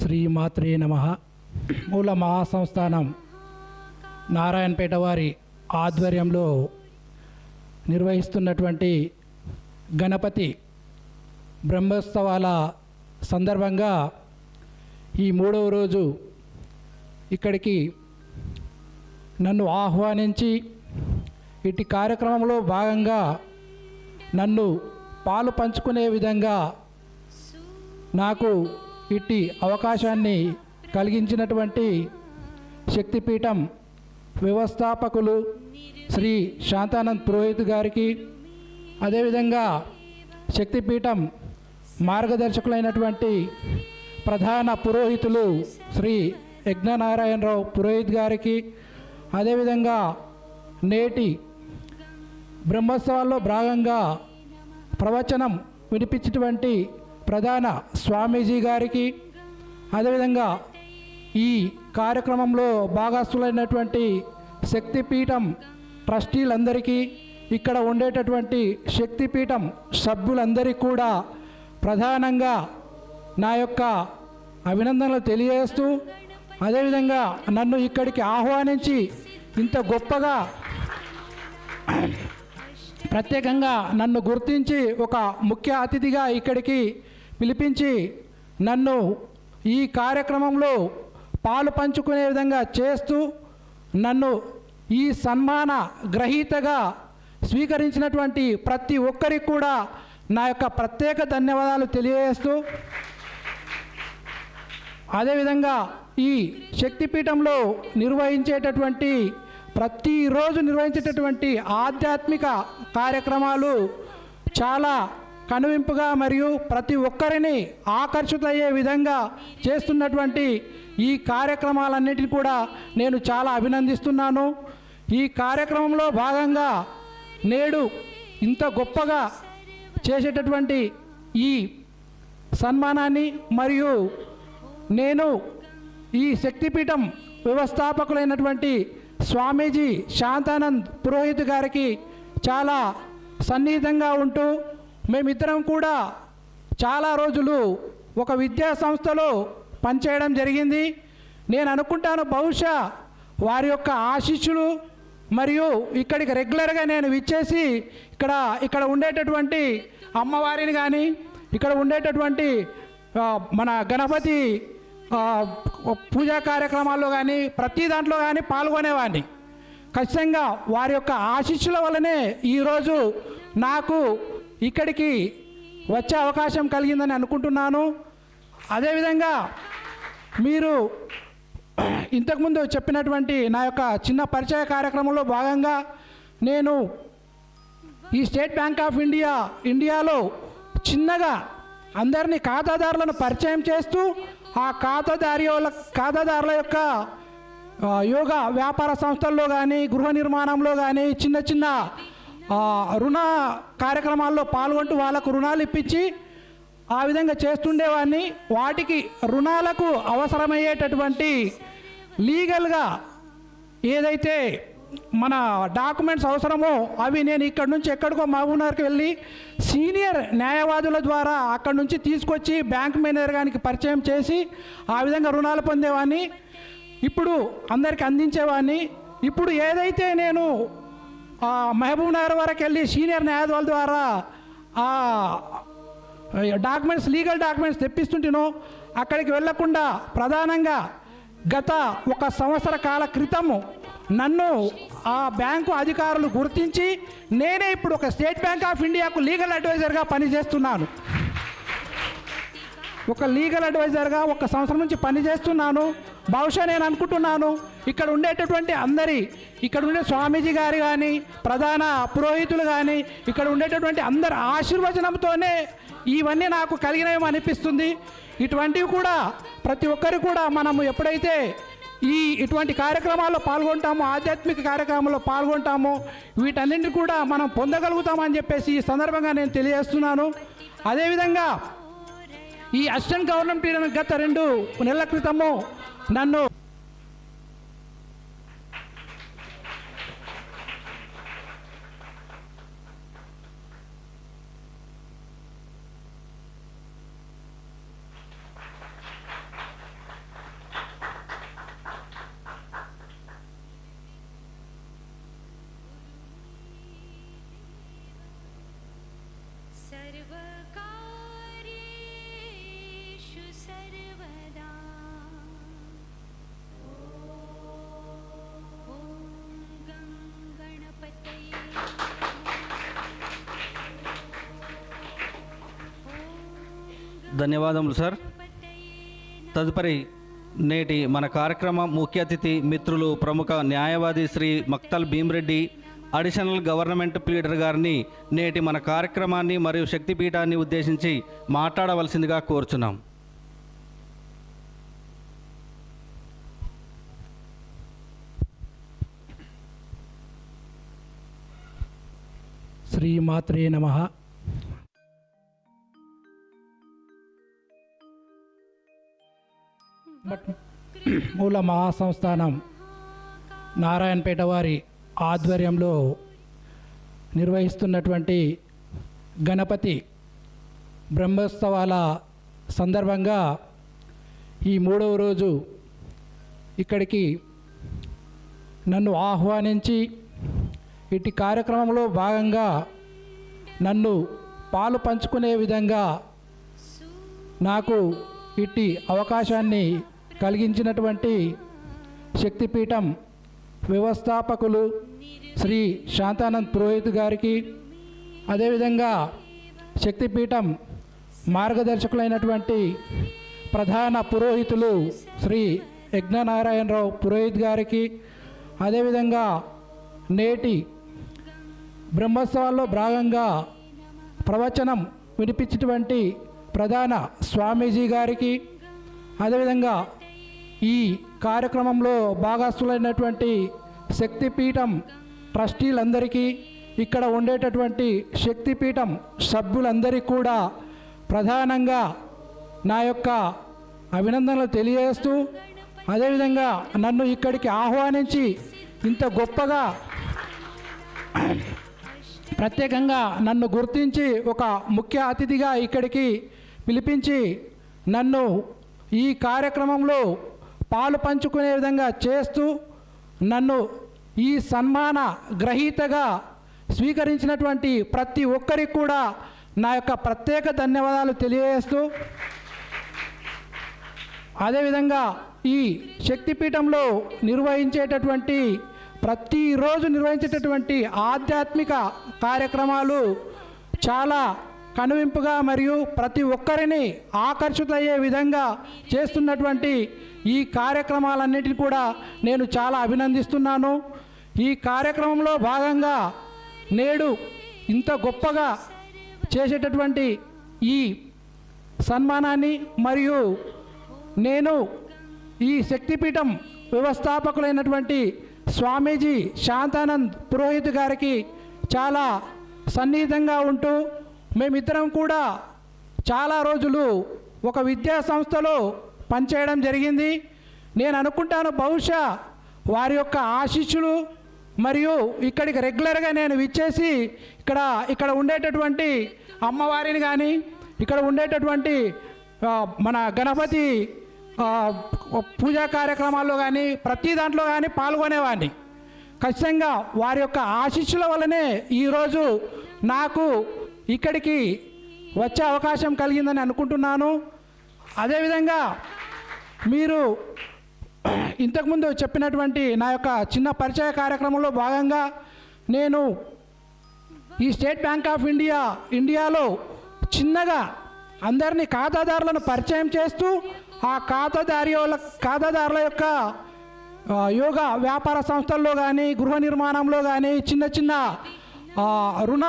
శ్రీమాత్రే నమ. మూల మహాసంస్థానం నారాయణపేట వారి ఆధ్వర్యంలో నిర్వహిస్తున్నటువంటి గణపతి బ్రహ్మోత్సవాల సందర్భంగా ఈ మూడవ రోజు ఇక్కడికి నన్ను ఆహ్వానించి ఇటు కార్యక్రమంలో భాగంగా నన్ను పాలు పంచుకునే విధంగా నాకు ఇట్టి అవకాశాన్ని కలిగించినటువంటి శక్తిపీఠం వ్యవస్థాపకులు శ్రీ శాంతానంద్ పురోహిత్ గారికి అదేవిధంగా శక్తిపీఠం మార్గదర్శకులైనటువంటి ప్రధాన పురోహితులు శ్రీ యజ్ఞనారాయణరావు పురోహిత్ గారికి అదేవిధంగా నేటి బ్రహ్మోత్సవాల్లో భాగంగా ప్రవచనం వినిపించినటువంటి ప్రధాన స్వామీజీ గారికి అదేవిధంగా ఈ కార్యక్రమంలో భాగస్థులైనటువంటి శక్తిపీఠం ట్రస్టీలందరికీ ఇక్కడ ఉండేటటువంటి శక్తిపీఠం సభ్యులందరికీ కూడా ప్రధానంగా నా యొక్క అభినందనలు తెలియజేస్తూ అదేవిధంగా నన్ను ఇక్కడికి ఆహ్వానించి ఇంత గొప్పగా ప్రత్యేకంగా నన్ను గుర్తించి ఒక ముఖ్య అతిథిగా ఇక్కడికి పిలిపించి నన్ను ఈ కార్యక్రమంలో పాలు పంచుకునే విధంగా చేస్తూ నన్ను ఈ సన్మాన గ్రహీతగా స్వీకరించినటువంటి ప్రతి ఒక్కరికి కూడా నా యొక్క ప్రత్యేక ధన్యవాదాలు తెలియజేస్తూ అదేవిధంగా ఈ శక్తిపీఠంలో నిర్వహించేటటువంటి ప్రతిరోజు నిర్వహించేటటువంటి ఆధ్యాత్మిక కార్యక్రమాలు చాలా కనువింపుగా మరియు ప్రతి ఒక్కరిని ఆకర్షితయ్యే విధంగా చేస్తున్నటువంటి ఈ కార్యక్రమాలన్నిటిని కూడా నేను చాలా అభినందిస్తున్నాను. ఈ కార్యక్రమంలో భాగంగా నేడు ఇంత గొప్పగా చేసేటటువంటి ఈ సన్మానాన్ని మరియు నేను ఈ శక్తిపీఠం వ్యవస్థాపకులైనటువంటి స్వామీజీ శాంతానంద్ పురోహిత్ గారికి చాలా సన్నిహితంగా ఉంటూ మేమిద్దరం కూడా చాలా రోజులు ఒక విద్యా సంస్థలో పనిచేయడం జరిగింది. నేను అనుకుంటాను బహుశా వారి యొక్క ఆశీస్సులు మరియు ఇక్కడికి రెగ్యులర్గా నేను విచ్చేసి ఇక్కడ ఇక్కడ ఉండేటటువంటి అమ్మవారిని కానీ ఇక్కడ ఉండేటటువంటి మన గణపతి పూజా కార్యక్రమాల్లో కానీ ప్రతి దాంట్లో కానీ పాల్గొనేవాడిని. ఖచ్చితంగా వారి యొక్క ఆశీస్సుల వల్లనే ఈరోజు నాకు ఇక్కడికి వచ్చే అవకాశం కలిగిందని అనుకుంటున్నాను. అదేవిధంగా మీరు ఇంతకుముందు చెప్పినటువంటి నా యొక్క చిన్న పరిచయ కార్యక్రమంలో భాగంగా నేను ఈ స్టేట్ బ్యాంక్ ఆఫ్ ఇండియా ఇండియాలో చిన్నగా అందరినీ ఖాతాదారులను పరిచయం చేస్తూ ఆ ఖాతాదారుల ఖాతాదారుల యొక్క యోగా వ్యాపార సంస్థల్లో కానీ గృహ నిర్మాణంలో కానీ చిన్న చిన్న రుణ కార్యక్రమాల్లో పాల్గొంటూ వాళ్ళకు రుణాలు ఇప్పించి ఆ విధంగా చేస్తుండేవాడిని. వాటికి రుణాలకు అవసరమయ్యేటటువంటి లీగల్గా ఏదైతే మన డాక్యుమెంట్స్ అవసరమో అవి నేను ఇక్కడ నుంచి ఎక్కడికో మహబూబ్నగర్కి వెళ్ళి సీనియర్ న్యాయవాదుల ద్వారా అక్కడ నుంచి తీసుకొచ్చి బ్యాంక్ మేనేజర్ గారికి పరిచయం చేసి ఆ విధంగా రుణాలు పొందేవాడిని. ఇప్పుడు అందరికి అందించేవాడిని. ఇప్పుడు ఏదైతే నేను మహబూబ్ నగర్ వరకు వెళ్ళి సీనియర్ న్యాయవాదుల ద్వారా ఆ డాక్యుమెంట్స్ లీగల్ డాక్యుమెంట్స్ తెప్పిస్తుంటేనో అక్కడికి వెళ్ళకుండా ప్రధానంగా గత ఒక సంవత్సర కాల క్రితము నన్ను ఆ బ్యాంకు అధికారులు గుర్తించి నేనే ఇప్పుడు ఒక స్టేట్ బ్యాంక్ ఆఫ్ ఇండియాకు లీగల్ అడ్వైజర్గా పనిచేస్తున్నాను. ఒక లీగల్ అడ్వైజర్గా ఒక సంవత్సరం నుంచి పనిచేస్తున్నాను. బహుశా నేను అనుకుంటున్నాను ఇక్కడ ఉండేటటువంటి అందరి ఇక్కడ ఉండే స్వామీజీ గారు కానీ ప్రధాన పురోహితులు కానీ ఇక్కడ ఉండేటటువంటి అందరి ఆశీర్వచనంతోనే ఇవన్నీ నాకు కలిగినవి అనిపిస్తుంది. ఇటువంటివి కూడా ప్రతి ఒక్కరు కూడా మనము ఎప్పుడైతే ఈ ఇటువంటి కార్యక్రమాల్లో పాల్గొంటామో ఆధ్యాత్మిక కార్యక్రమాల్లో పాల్గొంటామో వీటన్నింటినీ కూడా మనం పొందగలుగుతామని చెప్పేసి ఈ సందర్భంగా నేను తెలియజేస్తున్నాను. అదేవిధంగా ఈ అసిస్టెంట్ గవర్నమెంట్ గత రెండు నెలల క్రితము నన్ను सर्वकारेषु सर्व ధన్యవాదములు సార్. తదుపరి నేటి మన కార్యక్రమం ముఖ్య అతిథి మిత్రులు ప్రముఖ న్యాయవాది Shri Makthal Bhimreddy additional government pleader గారిని నేటి మన కార్యక్రమాన్ని మరియు శక్తిపీఠాన్ని ఉద్దేశించి మాట్లాడవలసిందిగా కోరుచున్నాం. శ్రీమాత్రే నమ. మూల మహాసంస్థానం నారాయణపేట వారి ఆధ్వర్యంలో నిర్వహిస్తున్నటువంటి గణపతి బ్రహ్మోత్సవాల సందర్భంగా ఈ మూడవ రోజు ఇక్కడికి నన్ను ఆహ్వానించి ఇటు కార్యక్రమంలో భాగంగా నన్ను పాలు పంచుకునే విధంగా నాకు ఇట్టి అవకాశాన్ని కలిగించినటువంటి శక్తిపీఠం వ్యవస్థాపకులు శ్రీ శాంతానంద్ పురోహిత్ గారికి అదేవిధంగా శక్తిపీఠం మార్గదర్శకులైనటువంటి ప్రధాన పురోహితులు శ్రీ యజ్ఞనారాయణరావు పురోహిత్ గారికి అదేవిధంగా నేటి బ్రహ్మోత్సవాల్లో భాగంగా ప్రవచనం వినిపించినటువంటి ప్రధాన స్వామీజీ గారికి అదేవిధంగా ఈ కార్యక్రమంలో భాగస్థులైనటువంటి శక్తిపీఠం ట్రస్టీలందరికీ ఇక్కడ ఉండేటటువంటి శక్తిపీఠం సభ్యులందరికీ కూడా ప్రధానంగా నా యొక్క అభినందనలు తెలియజేస్తూ అదేవిధంగా నన్ను ఇక్కడికి ఆహ్వానించి ఇంత గొప్పగా ప్రత్యేకంగా నన్ను గుర్తించి ఒక ముఖ్య అతిథిగా ఇక్కడికి పిలిపించి నన్ను ఈ కార్యక్రమంలో పాలు పంచుకునే విధంగా చేస్తూ నన్ను ఈ సన్మాన గ్రహీతగా స్వీకరించినటువంటి ప్రతి ఒక్కరికి కూడా నా యొక్క ప్రత్యేక ధన్యవాదాలు తెలియజేస్తూ అదేవిధంగా ఈ శక్తిపీఠంలో నిర్వహించేటటువంటి ప్రతిరోజు నిర్వహించేటటువంటి ఆధ్యాత్మిక కార్యక్రమాలు చాలా కనువింపుగా మరియు ప్రతి ఒక్కరిని ఆకర్షితయ్యే విధంగా చేస్తున్నటువంటి ఈ కార్యక్రమాలన్నిటిని కూడా నేను చాలా అభినందిస్తున్నాను. ఈ కార్యక్రమంలో భాగంగా నేడు ఇంత గొప్పగా చేసేటటువంటి ఈ సన్మానాన్ని మరియు నేను ఈ శక్తిపీఠం వ్యవస్థాపకులైనటువంటి స్వామీజీ శాంతానంద్ పురోహిత్ గారికి చాలా సన్నిహితంగా ఉంటూ మేమిద్దరం కూడా చాలా రోజులు ఒక విద్యా సంస్థలో పనిచేయడం జరిగింది. నేను అనుకుంటాను బహుశా వారి యొక్క ఆశీస్సులు మరియు ఇక్కడికి రెగ్యులర్గా నేను విచ్చేసి ఇక్కడ ఇక్కడ ఉండేటటువంటి అమ్మవారిని కానీ ఇక్కడ ఉండేటటువంటి మన గణపతి పూజా కార్యక్రమాల్లో కానీ ప్రతి దాంట్లో కానీ పాల్గొనేవాడిని. ఖచ్చితంగా వారి యొక్క ఆశీస్సుల వల్లనే ఈరోజు నాకు ఇక్కడికి వచ్చే అవకాశం కలిగిందని అనుకుంటున్నాను. అదేవిధంగా మీరు ఇంతకుముందు చెప్పినటువంటి నా యొక్క చిన్న పరిచయ కార్యక్రమంలో భాగంగా నేను ఈ స్టేట్ బ్యాంక్ ఆఫ్ ఇండియా ఇండియాలో చిన్నగా అందరినీ ఖాతాదారులను పరిచయం చేస్తూ ఆ ఖాతాదారుల ఖాతాదారుల యొక్క యోగా వ్యాపార సంస్థల్లో కానీ గృహ నిర్మాణంలో కానీ చిన్న చిన్న రుణ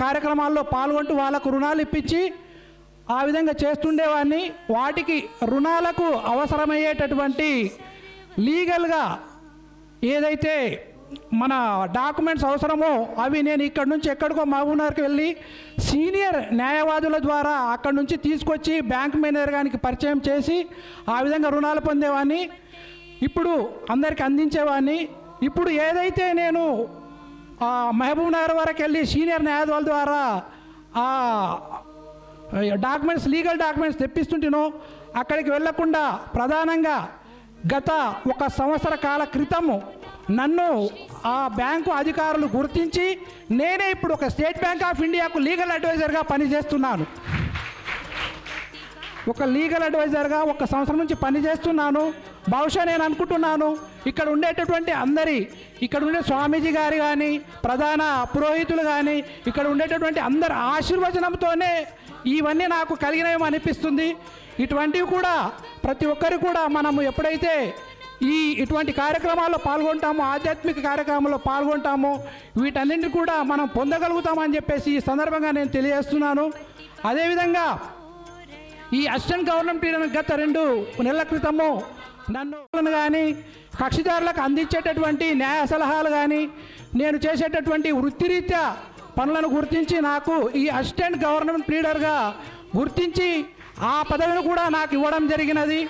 కార్యక్రమాల్లో పాల్గొంటూ వాళ్ళకు రుణాలు ఇప్పించి ఆ విధంగా చేస్తుండేవాడిని. వాటికి రుణాలకు అవసరమయ్యేటటువంటి లీగల్గా ఏదైతే మన డాక్యుమెంట్స్ అవసరమో అవి నేను ఇక్కడ నుంచి ఎక్కడికో మహబూబ్నగర్కి వెళ్ళి సీనియర్ న్యాయవాదుల ద్వారా అక్కడి నుంచి తీసుకొచ్చి బ్యాంక్ మేనేజర్ గారికి పరిచయం చేసి ఆ విధంగా రుణాలు పొందేవాడిని. ఇప్పుడు అందరికి అందించేవాడిని. ఇప్పుడు ఏదైతే నేను మహబూబ్ నగర్ వరకు వెళ్ళి సీనియర్ న్యాయవాదుల ద్వారా ఆ డాక్యుమెంట్స్ లీగల్ డాక్యుమెంట్స్ తెప్పిస్తుంటేనో అక్కడికి వెళ్ళకుండా ప్రధానంగా గత ఒక సంవత్సర కాల క్రితము నన్ను ఆ బ్యాంకు అధికారులు గుర్తించి నేనే ఇప్పుడు ఒక స్టేట్ బ్యాంక్ ఆఫ్ ఇండియాకు లీగల్ అడ్వైజర్గా పనిచేస్తున్నాను. ఒక లీగల్ అడ్వైజర్గా ఒక సంవత్సరం నుంచి పనిచేస్తున్నాను. బహుశా నేను అనుకుంటున్నాను ఇక్కడ ఉండేటటువంటి అందరి ఇక్కడ ఉండే స్వామీజీ గారు కానీ ప్రధాన పురోహితులు కానీ ఇక్కడ ఉండేటటువంటి అందరి ఆశీర్వచనంతోనే ఇవన్నీ నాకు కలిగినవి అనిపిస్తుంది. ఇటువంటివి కూడా ప్రతి ఒక్కరు కూడా మనము ఎప్పుడైతే ఈ ఇటువంటి కార్యక్రమాల్లో పాల్గొంటామో ఆధ్యాత్మిక కార్యక్రమాల్లో పాల్గొంటామో వీటన్నింటినీ కూడా మనం పొందగలుగుతామని చెప్పేసి ఈ సందర్భంగా నేను తెలియజేస్తున్నాను. అదేవిధంగా ఈ అసిస్టెంట్ గవర్నమెంట్ గత రెండు నెలల క్రితము నన్ను కానీ కక్షిదారులకు అందించేటటువంటి న్యాయ సలహాలు కానీ నేను చేసేటటువంటి వృత్తిరీత్యా పనులను గుర్తించి నాకు ఈ అసిస్టెంట్ గవర్నమెంట్ లీడర్గా గుర్తించి ఆ పదవిని కూడా నాకు ఇవ్వడం జరిగినది.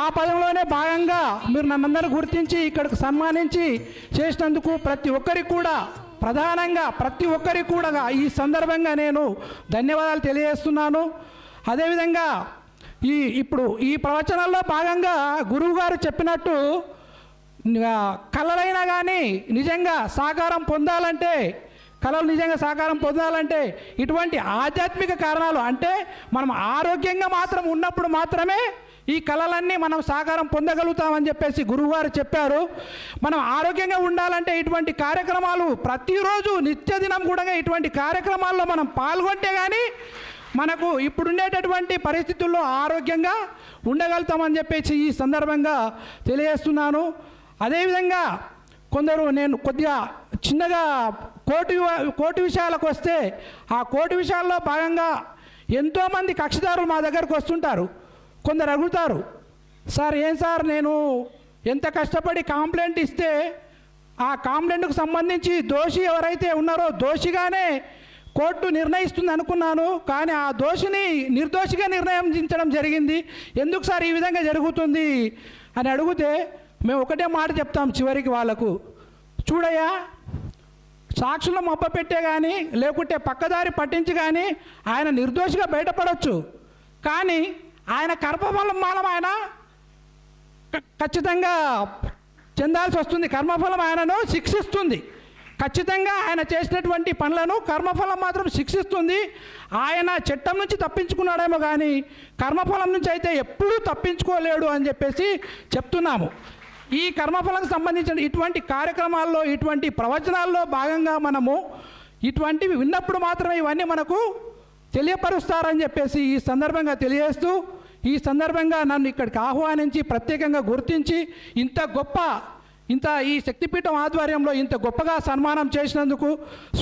ఆ పదంలోనే భాగంగా మీరు నన్నందరూ గుర్తించి ఇక్కడికి సన్మానించి చేసినందుకు ప్రతి ఒక్కరికి కూడా ప్రధానంగా ప్రతి ఒక్కరికి కూడా ఈ సందర్భంగా నేను ధన్యవాదాలు తెలియజేస్తున్నాను. అదేవిధంగా ఈ ఇప్పుడు ఈ ప్రవచనాల్లో భాగంగా గురువుగారు చెప్పినట్టు కళలైనా కానీ నిజంగా సాకారం పొందాలంటే కళలు నిజంగా సాకారం పొందాలంటే ఇటువంటి ఆధ్యాత్మిక కారణాలు అంటే మనం ఆరోగ్యంగా మాత్రం ఉన్నప్పుడు మాత్రమే ఈ కళలన్నీ మనం సాకారం పొందగలుగుతామని చెప్పేసి గురువుగారు చెప్పారు. మనం ఆరోగ్యంగా ఉండాలంటే ఇటువంటి కార్యక్రమాలు ప్రతిరోజు నిత్యదినం కూడా ఇటువంటి కార్యక్రమాల్లో మనం పాల్గొంటే కానీ మనకు ఇప్పుడుండేటటువంటి పరిస్థితుల్లో ఆరోగ్యంగా ఉండగలుగుతామని చెప్పేసి ఈ సందర్భంగా తెలియజేస్తున్నాను. అదేవిధంగా కొందరు నేను కొద్దిగా చిన్నగా కోటి కోటి విషయాలకు వస్తే ఆ కోటి విషయాల్లో భాగంగా ఎంతోమంది కక్షిదారులు మా దగ్గరకు వస్తుంటారు. కొందరు అడుగుతారు సార్ ఏం సార్ నేను ఎంత కష్టపడి కంప్లైంట్ ఇస్తే ఆ కంప్లైంట్కు సంబంధించి దోషి ఎవరైతే ఉన్నారో దోషిగానే కోర్టు నిర్ణయిస్తుంది అనుకున్నాను కానీ ఆ దోషిని నిర్దోషిగా నిర్ణయించడం జరిగింది. ఎందుకు సార్ ఈ విధంగా జరుగుతుంది? అని అడిగితే మేము ఒకటే మాట చెప్తాం చివరికి వాళ్ళకు. చూడయ్యా సాక్షులను మబ్బ పెట్టే కానీ లేకుంటే పక్కదారి పట్టించి కానీ ఆయన నిర్దోషిగా బయటపడవచ్చు కానీ ఆయన కర్మఫలం మాలం ఆయన ఖచ్చితంగా చెందాల్సి వస్తుంది. కర్మఫలం ఆయనను శిక్షిస్తుంది. ఖచ్చితంగా ఆయన చేసినటువంటి పనులను కర్మఫలం మాత్రం శిక్షిస్తుంది. ఆయన చట్టం నుంచి తప్పించుకున్నాడేమో కానీ కర్మఫలం నుంచి అయితే ఎప్పుడూ తప్పించుకోలేడు అని చెప్పేసి చెప్తున్నాము. ఈ కర్మఫలం సంబంధించిన ఇటువంటి కార్యక్రమాల్లో ఇటువంటి ప్రవచనాల్లో భాగంగా మనము ఇటువంటివి విన్నప్పుడు మాత్రమే ఇవన్నీ మనకు తెలియపరుస్తారని చెప్పేసి ఈ సందర్భంగా తెలియజేస్తూ ఈ సందర్భంగా నన్ను ఇక్కడికి ఆహ్వానించి ప్రత్యేకంగా గుర్తించి ఇంత గొప్ప ఇంత ఈ శక్తిపీఠం ఆధ్వర్యంలో ఇంత గొప్పగా సన్మానం చేసినందుకు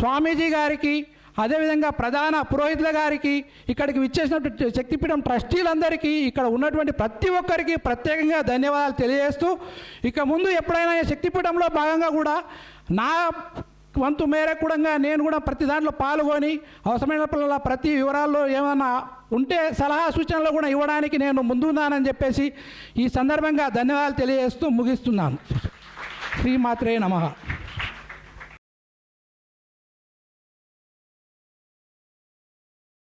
స్వామీజీ గారికి అదేవిధంగా ప్రధాన పురోహితుల గారికి ఇక్కడికి విచ్చేసినటువంటి శక్తిపీఠం ట్రస్టీలందరికీ ఇక్కడ ఉన్నటువంటి ప్రతి ఒక్కరికి ప్రత్యేకంగా ధన్యవాదాలు తెలియజేస్తూ ఇక ముందు ఎప్పుడైనా ఈ శక్తిపీఠంలో భాగంగా కూడా నా వంతు మేరకు కూడా నేను కూడా ప్రతి దాంట్లో పాల్గొని అవసరమైనప్పుడల్లా ప్రతి వివరాల్లో ఏమైనా ఉంటే సలహా సూచనలు కూడా ఇవ్వడానికి నేను ముందున్నానని చెప్పేసి ఈ సందర్భంగా ధన్యవాదాలు తెలియజేస్తూ ముగిస్తున్నాను. శ్రీమాత్రే నమ.